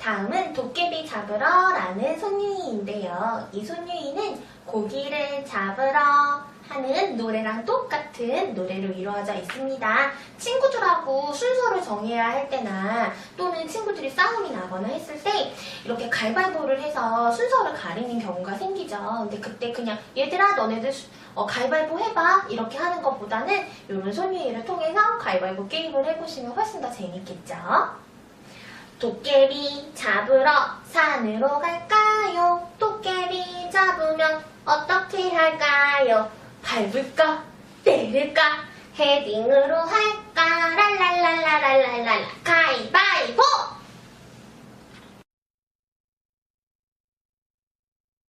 다음은 도깨비 잡으러 라는 손유이인데요. 이 손유이는 고기를 잡으러 하는 노래랑 똑같은 노래로 이루어져 있습니다. 친구들하고 순서를 정해야 할 때나 또는 친구들이 싸움이 나거나 했을 때 이렇게 가위바위보를 해서 순서를 가리는 경우가 생기죠. 근데 그때 그냥 얘들아 너네들 수- 어, 가위바위보 해봐 이렇게 하는 것보다는 이런 손유이를 통해서 가위바위보 게임을 해보시면 훨씬 더 재밌겠죠. 도깨비 잡으러 산으로 갈까요? 도깨비 잡으면 어떻게 할까요? 밟을까? 때릴까? 헤딩으로 할까?